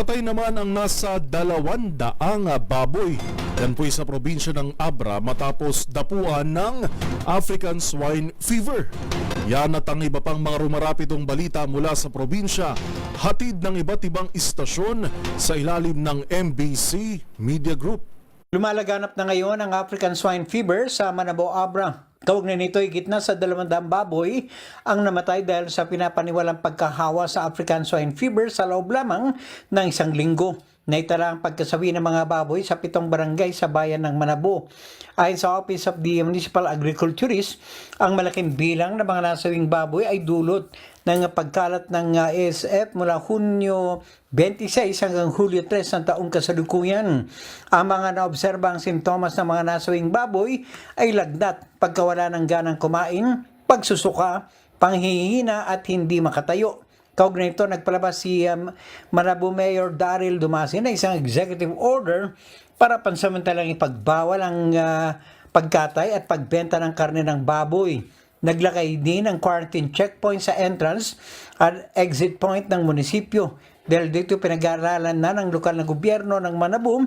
Patay naman ang nasa dalawandaang baboy. Yan po'y sa probinsya ng Abra matapos dapuan ng African Swine Fever. Yan at ang iba pang mga rumarapidong balita mula sa probinsya, hatid ng iba't ibang istasyon sa ilalim ng MBC Media Group. Lumalaganap na ngayon ang African Swine Fever sa Manabo Abra. Kaugnay nito ay gitna sa 200 baboy ang namatay dahil sa pinapaniwalang pagkahawa sa African Swine Fever sa loob lamang ng isang linggo. Naitala ang pagkasawi ng mga baboy sa pitong barangay sa bayan ng Manabo. Ayon sa Office of the Municipal Agriculturist, ang malaking bilang ng mga nasawing baboy ay dulot ng pagkalat ng ASF mula Hunyo 26 hanggang Hulyo 3 ng taong kasalukuyan. Ang mga naobserbang simptomas ng mga nasawing baboy ay lagnat, pagkawala ng ganang kumain, pagsusuka, panghihina at hindi makatayo. Kaugnay nito, nagpalabas si um, Malabo Mayor Daryl Dumasin na isang executive order para pansamantalang ipagbawal ang ah, pagkatay at pagbenta ng karne ng baboy. Naglakay din ng quarantine checkpoint sa entrance at exit point ng munisipyo. Dahil dito pinag-aaralan na ng lokal na gobyerno ng Manabum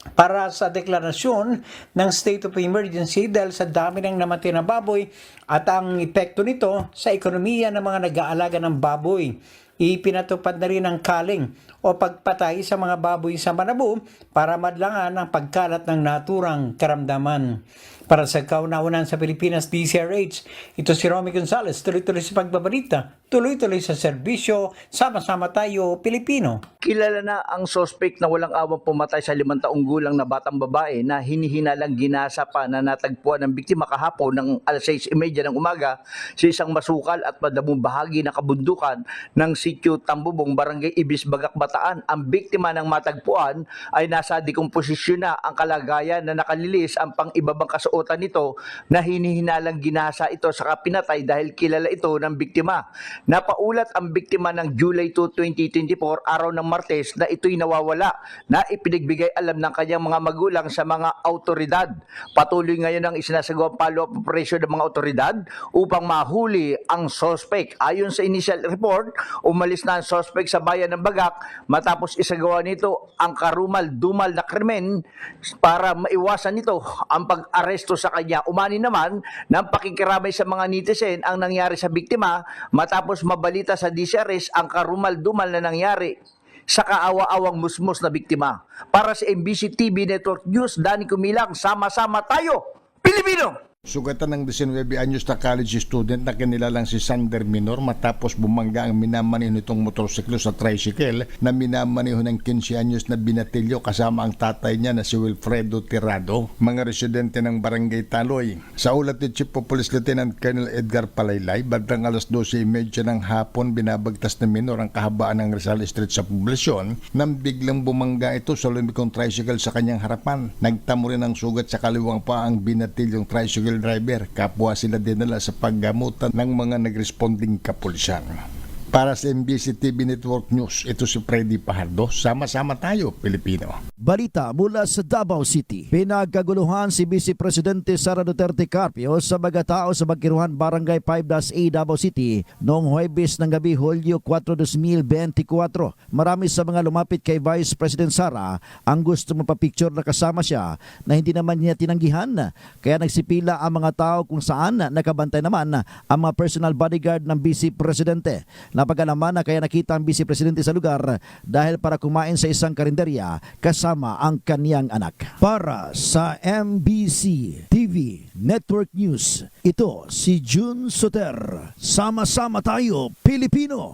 para sa deklarasyon ng state of emergency dahil sa dami ng namatay na baboy at ang epekto nito sa ekonomiya ng mga nag-aalaga ng baboy. Ipinatupad na rin ang kaling o pagpatay sa mga baboy sa Manabu para madlangan ang pagkalat ng naturang karamdaman. Para sa kaunawanan sa Pilipinas DCRH, ito si Romy Gonzalez, tuloy-tuloy sa pagbabalita, tuloy-tuloy sa serbisyo, sama-sama tayo Pilipino. Kilala na ang suspect na walang awang pumatay sa limang taong gulang na batang babae na hinihinalang ginasa pa na natagpuan ng biktima kahapon ng alas 6.30 ng umaga sa isang masukal at madamong bahagi ng kabundukan ng sityo Tambubong, Barangay Ibis, Bagak, Bataan. Ang biktima ng matagpuan ay nasa dekomposisyon na ang kalagayan na nakalilis ang pang-ibabang kasuotan nito na hinihinalang ginasa ito sa pinatay dahil kilala ito ng biktima. Napaulat ang biktima ng July 2, 2024, araw ng Martes na ito'y nawawala na ipinagbigay alam ng kanyang mga magulang sa mga autoridad. Patuloy ngayon ang isinasagawang follow-up operation ng mga autoridad upang mahuli ang suspect. Ayon sa initial report, umalis na ang suspect sa bayan ng Bagak matapos isagawa nito ang karumal-dumal na krimen para maiwasan nito ang pag-aresto sa kanya. Umani naman ng pakikiramay sa mga netizen ang nangyari sa biktima matapos mabalita sa DCRS ang karumal-dumal na nangyari sa kaawa-awang musmos na biktima. Para sa MBC TV Network News, Dani Kumilang, sama-sama tayo, Pilipino! Sugatan ng 19 anyos na college student na kinilalang si Sander Minor matapos bumangga ang minamaneho nitong motorsiklo sa tricycle na minamaneho ng 15 anyos na binatilyo kasama ang tatay niya na si Wilfredo Tirado, mga residente ng Barangay Taloy. Sa ulat ni Chief of Police Lieutenant Colonel Edgar Palaylay, bandang alas 12.30 ng hapon binabagtas ng minor ang kahabaan ng Rizal Street sa poblasyon nang biglang bumangga ito sa lumikong tricycle sa kanyang harapan. Nagtamo rin ang sugat sa kaliwang pa ang binatilyong tricycle driver. Kapwa sila dinala sa paggamutan ng mga nagresponding kapulisan. Para sa MBC TV Network News, ito si Freddy Pajardo. Sama-sama tayo, Pilipino. Balita mula sa Davao City. Pinagkaguluhan si Vice Presidente Sara Duterte Carpio sa mga tao sa Bagkiruhan Barangay 5-A Davao City noong Huwebes ng gabi Hulyo 4, 2024. Marami sa mga lumapit kay Vice President Sara ang gusto mapapicture na kasama siya na hindi naman niya tinanggihan. Kaya nagsipila ang mga tao kung saan nakabantay naman ang mga personal bodyguard ng Vice Presidente. Napagalaman na kaya nakita ang Vice Presidente sa lugar dahil para kumain sa isang karinderya kasama ang kaniyang anak. Para sa MBC TV Network News, ito si June Soter. Sama-sama tayo, Pilipino!